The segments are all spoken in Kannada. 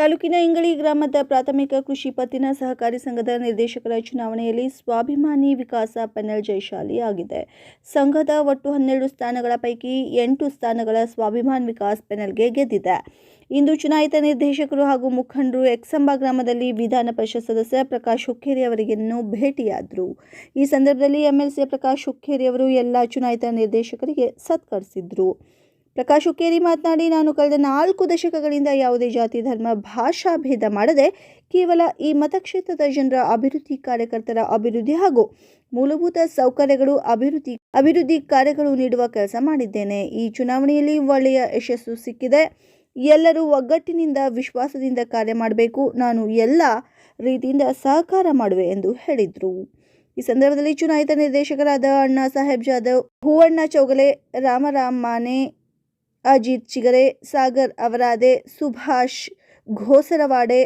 ತಾಲೂಕಿನ ಇಂಗಳಿ ಗ್ರಾಮದ ಪ್ರಾಥಮಿಕ ಕೃಷಿ ಪತ್ತಿನ ಸಹಕಾರಿ ಸಂಘದ ನಿರ್ದೇಶಕರ ಚುನಾವಣೆಯಲ್ಲಿ ಸ್ವಾಭಿಮಾನಿ ವಿಕಾಸ ಪೆನಲ್ ಜಯಶಾಲಿ ಆಗಿದೆ ಸಂಘದ ಒಟ್ಟು ಹನ್ನೆರಡು ಸ್ಥಾನಗಳ ಪೈಕಿ ಎಂಟು ಸ್ಥಾನಗಳ ಸ್ವಾಭಿಮಾನ್ ವಿಕಾಸ್ ಪೆನಲ್ಗೆ ಗೆದ್ದಿದೆ. ಇಂದು ಚುನಾಯಿತ ನಿರ್ದೇಶಕರು ಹಾಗೂ ಮುಖಂಡರು ಎಕ್ಸಂಬ ಗ್ರಾಮದಲ್ಲಿ ವಿಧಾನ ಪರಿಷತ್ ಸದಸ್ಯ ಪ್ರಕಾಶ್ ಹುಕ್ಕೇರಿ ಅವರಿಗೆನ್ನು ಭೇಟಿಯಾದರು. ಈ ಸಂದರ್ಭದಲ್ಲಿ ಎಂಎಲ್ಸಿ ಪ್ರಕಾಶ್ ಹುಕ್ಕೇರಿ ಅವರು ಎಲ್ಲ ಚುನಾಯಿತ ನಿರ್ದೇಶಕರಿಗೆ ಸತ್ಕರಿಸಿದ್ರು. ಪ್ರಕಾಶ್ ಹುಕ್ಕೇರಿ ಮಾತನಾಡಿ, ನಾನು ಕಳೆದ ನಾಲ್ಕು ದಶಕಗಳಿಂದ ಯಾವುದೇ ಜಾತಿ, ಧರ್ಮ, ಭಾಷಾ ಭೇದ ಮಾಡದೆ ಕೇವಲ ಈ ಮತಕ್ಷೇತ್ರದ ಜನರ ಅಭಿವೃದ್ಧಿ ಕಾರ್ಯಕರ್ತರ ಅಭಿವೃದ್ಧಿ ಹಾಗೂ ಮೂಲಭೂತ ಸೌಕರ್ಯಗಳು ಅಭಿವೃದ್ಧಿ ಅಭಿವೃದ್ಧಿ ಕಾರ್ಯಗಳು ನೀಡುವ ಕೆಲಸ ಮಾಡಿದ್ದೇನೆ. ಈ ಚುನಾವಣೆಯಲ್ಲಿ ಒಳ್ಳೆಯ ಯಶಸ್ಸು ಸಿಕ್ಕಿದೆ. ಎಲ್ಲರೂ ಒಗ್ಗಟ್ಟಿನಿಂದ, ವಿಶ್ವಾಸದಿಂದ ಕಾರ್ಯ ಮಾಡಬೇಕು. ನಾನು ಎಲ್ಲ ರೀತಿಯಿಂದ ಸಹಕಾರ ಮಾಡುವೆ ಎಂದು ಹೇಳಿದರು. ಈ ಸಂದರ್ಭದಲ್ಲಿ ಚುನಾಯಿತ ನಿರ್ದೇಶಕರಾದ ಅಣ್ಣಾ ಸಾಹೇಬ್ ಜಾಧವ್, ಹೂವಣ್ಣ ಚೌಗಲೆ, ರಾಮರಾಮ್ ಮಾನೆ ಅಜಿತ್ ಚಿಗರೆ, ಸಾಗರ್ ಅವರಾದೆ, ಸುಭಾಷ್ ಘೋಸರವಾಡೆ,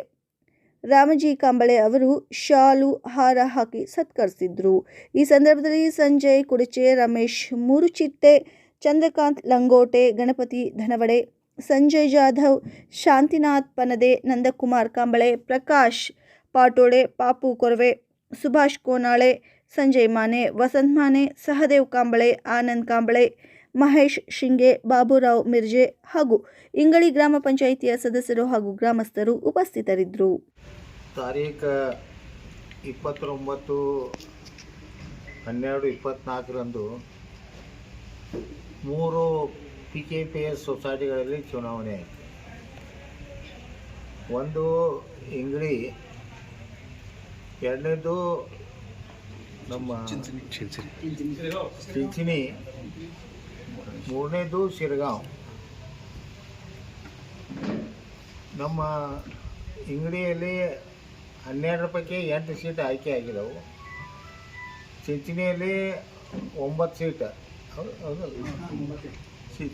ರಾಮಜಿ ಕಾಂಬಳೆ ಅವರು ಶಾಲು ಹಾರ ಹಾಕಿ ಸತ್ಕರಿಸಿದ್ರು. ಈ ಸಂದರ್ಭದಲ್ಲಿ ಸಂಜಯ್ ಕುಡಚೆ, ರಮೇಶ್ ಮೂರುಚಿಟ್ಟೆ ಚಂದ್ರಕಾಂತ್ ಲಂಗೋಟೆ, ಗಣಪತಿ ಧನವಡೆ, ಸಂಜಯ್ ಜಾಧವ್, ಶಾಂತಿನಾಥ್ ಪನದೆ, ನಂದಕುಮಾರ್ ಕಾಂಬಳೆ, ಪ್ರಕಾಶ್ ಪಾಟೋಡೆ, ಪಾಪು ಕೊರವೆ, ಸುಭಾಷ್ ಕೋನಾಳೆ, ಸಂಜಯ್ ಮಾನೆ, ವಸಂತ್ ಮಾನೆ, ಸಹದೇವ್ ಕಾಂಬಳೆ, ಆನಂದ್ ಕಾಂಬಳೆ ಮಹೇಶ್ ಶಿಂಗೆ ಬಾಬುರಾವ್ ಮಿರ್ಜೆ ಹಾಗೂ ಇಂಗಳಿ ಗ್ರಾಮ ಪಂಚಾಯಿತಿಯ ಸದಸ್ಯರು ಹಾಗೂ ಗ್ರಾಮಸ್ಥರು ಉಪಸ್ಥಿತರಿದ್ದರು. ತಾರೀಖ ಇಪ್ಪತ್ತೊಂಬತ್ತು ಹನ್ನೆರಡು ಇಪ್ಪತ್ನಾಲ್ಕರಂದು ಮೂರು ಪಿ ಕೆ ಪಿ ಎಸ್ ಸೊಸೈಟಿಗಳಲ್ಲಿ ಚುನಾವಣೆ ಆಯಿತು. ಒಂದು ಇಂಗಳಿ ಎರಡನೇದು ನಮ್ಮ ಚಿಂಚಿನಿ ಮೂರನೇದು ಶಿರಗಾಂವ್. ನಮ್ಮ ಇಂಗಡಿಯಲ್ಲಿ ಹನ್ನೆರಡು ಪೈಕಿ ಎಂಟು ಸೀಟ್ ಆಯ್ಕೆ ಆಗಿದ್ದವು ಚಿಂಚಿನಿಯಲ್ಲಿ ಒಂಬತ್ತು ಸೀಟ್.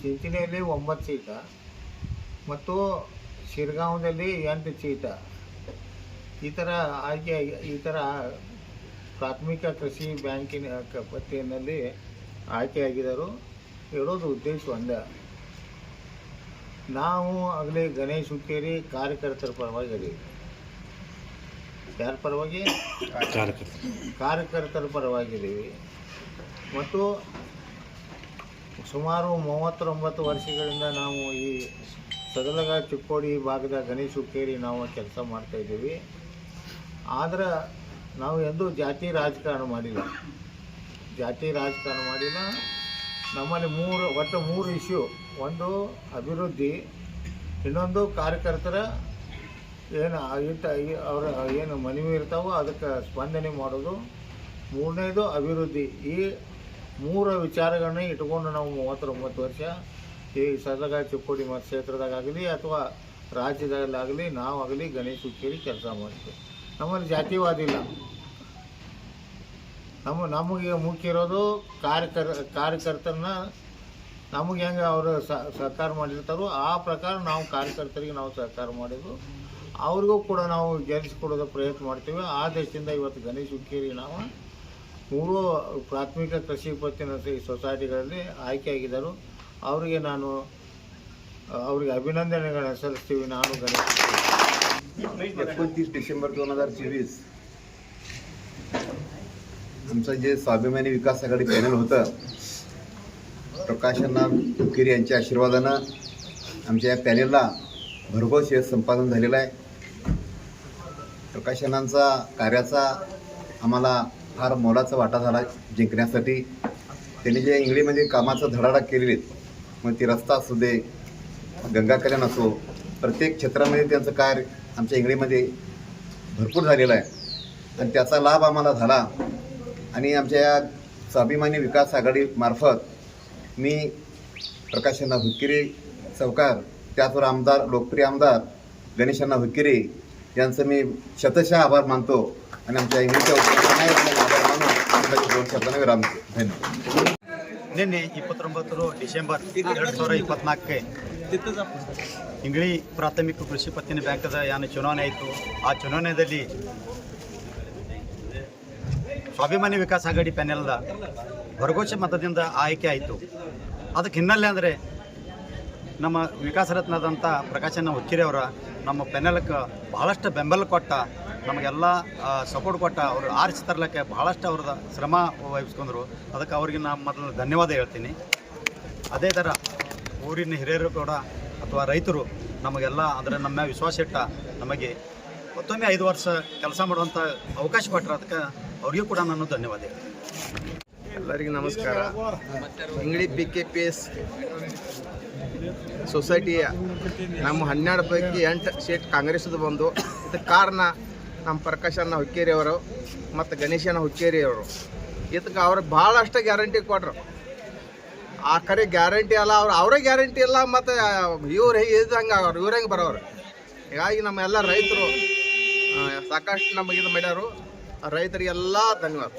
ಚಿಂಚಿನಿಯಲ್ಲಿ ಒಂಬತ್ತು ಸೀಟ. ಮತ್ತು ಶಿರ್ಗಾಂವದಲ್ಲಿ ಎಂಟು ಸೀಟ. ಈ ಥರ ಆಯ್ಕೆ ಈ ಥರ ಪ್ರಾಥಮಿಕ ಕೃಷಿ ಬ್ಯಾಂಕಿನ ಕ- ಆಯ್ಕೆ ಆಯ್ಕೆಯಾಗಿದ್ದರು ಹೇಳೋದು ಉದ್ದೇಶ ಒಂದ ನಾವು ಆಗಲೇ ಗಣೇಶ ಹುಕ್ಕೇರಿ ಕಾರ್ಯಕರ್ತರ ಪರವಾಗಿ ಅದೀವಿ. ಯಾರ ಪರವಾಗಿ? ಕಾರ್ಯಕರ್ತರ ಪರವಾಗಿದ್ದೀವಿ ಮತ್ತು ಸುಮಾರು ಮೂವತ್ತೊಂಬತ್ತು ವರ್ಷಗಳಿಂದ ನಾವು ಈ ಸದಲಗ ಚಿಕ್ಕೋಡಿ ಭಾಗದ ಗಣೇಶ ಹುಕ್ಕೇರಿ ನಾವು ಕೆಲಸ ಮಾಡ್ತಾಯಿದ್ದೀವಿ ಆದ್ರೆ ನಾವು ಎಂದೂ ಜಾತಿ ರಾಜಕಾರಣ ಮಾಡಿಲ್ಲ. ಜಾತಿ ರಾಜಕಾರಣ ಮಾಡಿಲ್ಲ. ನಮ್ಮಲ್ಲಿ ಮೂರು, ಒಟ್ಟು ಮೂರು ಇಶ್ಯೂ ಒಂದು ಅಭಿವೃದ್ಧಿ, ಇನ್ನೊಂದು ಕಾರ್ಯಕರ್ತರ ಏನು ಇಟ್ಟ ಅವರ ಏನು ಮನವಿ ಇರ್ತಾವೋ ಅದಕ್ಕೆ ಸ್ಪಂದನೆ ಮಾಡೋದು. ಮೂರನೇದು ಅಭಿವೃದ್ಧಿ. ಈ ಮೂರು ವಿಚಾರಗಳನ್ನ ಇಟ್ಕೊಂಡು ನಾವು ಮೂವತ್ತೊಂಬತ್ತು ವರ್ಷ ಈ ಸದಗ ಚಿಕ್ಕೋಡಿ ಮತ ಕ್ಷೇತ್ರದಾಗಲಿ ಅಥವಾ ರಾಜ್ಯದಲ್ಲಾಗಲಿ ನಾವಾಗಲಿ ಗಣೇಶ ಹುಕ್ಕೇರಿ ಕೆಲಸ ಮಾಡ್ತೀವಿ. ನಮ್ಮಲ್ಲಿ ಜಾತಿವಾದ ಇಲ್ಲ. ನಮ್ಮ ನಮಗೆ ಮುಖ್ಯ ಇರೋದು ಕಾರ್ಯಕರ್ ಕಾರ್ಯಕರ್ತರನ್ನ ನಮಗೆ ಹೆಂಗೆ ಅವರು ಸಹಕಾರ ಮಾಡಿರ್ತಾರೋ ಆ ಪ್ರಕಾರ ನಾವು ಕಾರ್ಯಕರ್ತರಿಗೆ ನಾವು ಸಹಕಾರ ಮಾಡಿದ್ದು ಅವ್ರಿಗೂ ಕೂಡ ನಾವು ಗೆಲ್ಲಿಸ್ಕೊಡೋದು ಪ್ರಯತ್ನ ಮಾಡ್ತೀವಿ ಆ ದೇಶದಿಂದ ಇವತ್ತು ಗಣೇಶ್ ಹುಕ್ಕೇರಿ ನಾವು ಮೂರು ಪ್ರಾಥಮಿಕ ಕೃಷಿ ಪತ್ತಿನ ಸ- ಸೊಸೈಟಿಗಳಲ್ಲಿ ಆಯ್ಕೆಯಾಗಿದ್ದರು ಅವರಿಗೆ ನಾನು ಅವರಿಗೆ ಅಭಿನಂದನೆಗಳನ್ನು ಸಲ್ಲಿಸ್ತೀವಿ ನಾನು ಗಣೇಶ್ ಹುಕ್ಕೇರಿ. एकोणतीस डिसेंबर दोन हजार चोवीस आमचं जे स्वाभिमानी विकास आघाडी पॅनल होतं प्रकाशना तुकेरी यांच्या आशीर्वादानं आमच्या या पॅनेलला भरघोस यश संपादन झालेलं आहे. प्रकाशनांचा कार्याचा आम्हाला फार मोलाचा वाटा झाला जिंकण्यासाठी. त्यांनी जे इंगळीमध्ये कामाचा धडाडा केलेले मग ती रस्ता असू दे गंगा कल्याण असो प्रत्येक क्षेत्रामध्ये त्यांचं कार्य आमच्या इंगळीमध्ये भरपूर झालेलं आहे. आणि त्याचा लाभ आम्हाला झाला. आणि आमच्या या स्वाभिमानी विकास आघाडीमार्फत मी प्रकाशना हुक्किरे चौकार त्याचवर आमदार लोकप्रिय आमदार गणेशांना हुक्किरे यांचं मी शतशः आभार मानतो आणि आमच्या इंग्लिशच्या उत्तरांना आभार मानून मी माझ्या दोन शब्दांना विराम देतो धन्यवाद ನಿನ್ನೆ ಇಪ್ಪತ್ತೊಂಬತ್ತು ಡಿಸೆಂಬರ್ ಎರಡು ಸಾವಿರ ಇಪ್ಪತ್ನಾಲ್ಕಕ್ಕೆ ಇಂಗಳಿ ಪ್ರಾಥಮಿಕ ಕೃಷಿ ಪತ್ತಿನ ಬ್ಯಾಂಕದ ಏನು ಚುನಾವಣೆ ಆಯಿತು ಆ ಚುನಾವಣೆಯಲ್ಲಿ ಸ್ವಾಭಿಮಾನಿ ವಿಕಾಸ ಅಗಡಿ ಪ್ಯಾನೆಲ್ದ ಹೊರಗೋಚ ಮತದಿಂದ ಆಯ್ಕೆ ಆಯಿತು. ಅದಕ್ಕೆ ಹಿನ್ನೆಲೆ ಅಂದರೆ ನಮ್ಮ ವಿಕಾಸ ರತ್ನದಂಥ ಪ್ರಕಾಶನ ಅವರ ನಮ್ಮ ಪೆನಲ್ಗೆ ಬಹಳಷ್ಟು ಬೆಂಬಲ ಕೊಟ್ಟ, ನಮಗೆಲ್ಲ ಸಪೋರ್ಟ್ ಕೊಟ್ಟ, ಅವರು ಆರಿಸಿ ತರಲಿಕ್ಕೆ ಬಹಳಷ್ಟು ಅವ್ರದ್ದು ಶ್ರಮ ವಹಿಸ್ಕೊಂಡ್ರು. ಅದಕ್ಕೆ ಅವ್ರಿಗೆ ನಾನು ಮೊದಲು ಧನ್ಯವಾದ ಹೇಳ್ತೀನಿ. ಅದೇ ಥರ ಊರಿನ ಹಿರಿಯರು ಕೂಡ ಅಥವಾ ರೈತರು ನಮಗೆಲ್ಲ ಅಂದರೆ ನಮ್ಮ ವಿಶ್ವಾಸ ಇಟ್ಟ ನಮಗೆ ಮತ್ತೊಮ್ಮೆ ಐದು ವರ್ಷ ಕೆಲಸ ಮಾಡುವಂಥ ಅವಕಾಶ ಕೊಟ್ಟರು ಅದಕ್ಕೆ ಅವ್ರಿಗೂ ಕೂಡ ನಾನು ಧನ್ಯವಾದ ಎಲ್ಲರಿಗೂ ನಮಸ್ಕಾರ. ಇಂಗ್ಳಿ ಪಿ ಕೆ ಪಿ ಎಸ್ ಸೊಸೈಟಿಯ ನಮ್ಮ ಹನ್ನೆರಡು ಪೈಕಿ ಎಂಟು ಸೀಟ್ ಕಾಂಗ್ರೆಸ್ದು ಬಂದು ಇದಕ್ಕೆ ಕಾರಣ ನಮ್ಮ ಪ್ರಕಾಶನ ಹುಕ್ಕೇರಿ ಅವರು ಮತ್ತು ಗಣೇಶನ ಹುಕ್ಕೇರಿ ಅವರು. ಇದಕ್ಕೆ ಅವ್ರು ಭಾಳಷ್ಟು ಗ್ಯಾರಂಟಿ ಕೊಟ್ರು. ಆ ಕರೆ ಗ್ಯಾರಂಟಿ ಅಲ್ಲ, ಅವ್ರು ಅವರೇ ಗ್ಯಾರಂಟಿ ಇಲ್ಲ ಮತ್ತು ಇವ್ರು ಹಂಗೆ ಅವ್ರು ಇವ್ರು ಹೆಂಗೆ ಬರೋರು? ಹೀಗಾಗಿ ನಮ್ಮ ಎಲ್ಲ ರೈತರು ಸಾಕಷ್ಟು ನಮಗೆ ಇದು ಮಾಡ್ಯಾರು. ರೈತರಿಗೆಲ್ಲ ಧನ್ಯವಾದ.